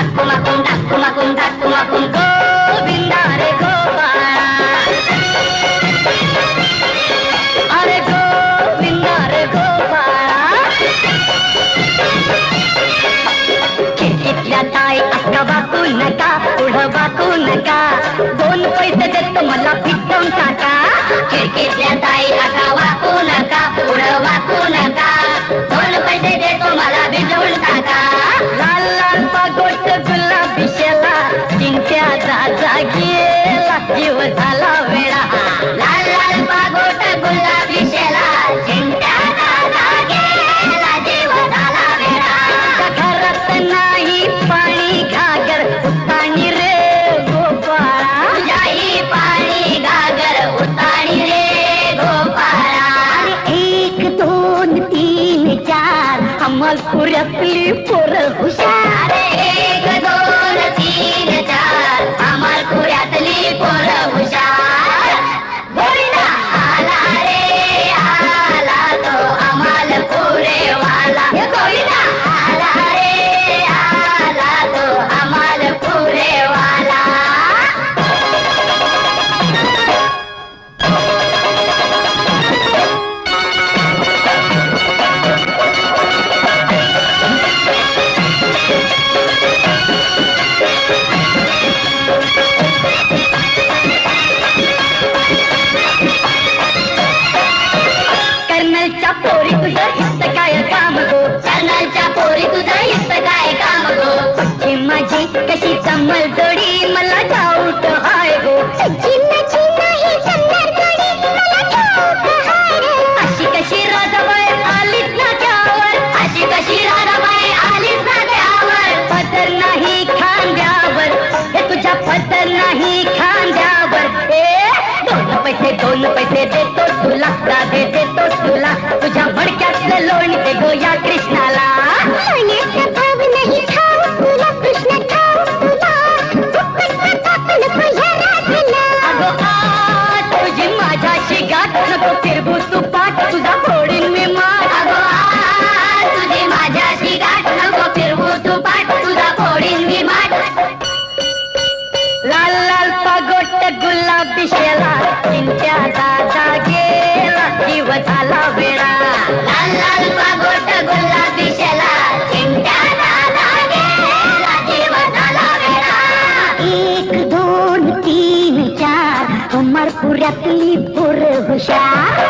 ডাকো মাকুন ডাকো মাকুন ডাকো মাকুন গোবিন্দা রে গোয়া আরে গোবিন্দা রে গোয়া কিরকিট রাতায় আটকা বাকুল নাকি गोष्ट पागोट गुलाबी शेला चिंट्या जीव झाला वेळा. लाल लाल जीव झाला वेळा. घरात नाही पाणी घागर उताणी रे गोपाळा. जाई पाणी घागर उताणी रे गोपाळा. एक दोन तीन चार अमलपुऱ्यातली पोर हुश पैसे दोन पैसे देतो तुला राधे देतो तुला तुझ्या भडक्या गुलाबी शेला चिंच्या दादा गेला. जीव झाला वेळा. लाल लाल पागोट गुलाबी शेला. चिंच्या दादा गेला. जीव झाला वेळा. एक दोन तीन चार. अमरपुऱ्यातली पुर हुशार.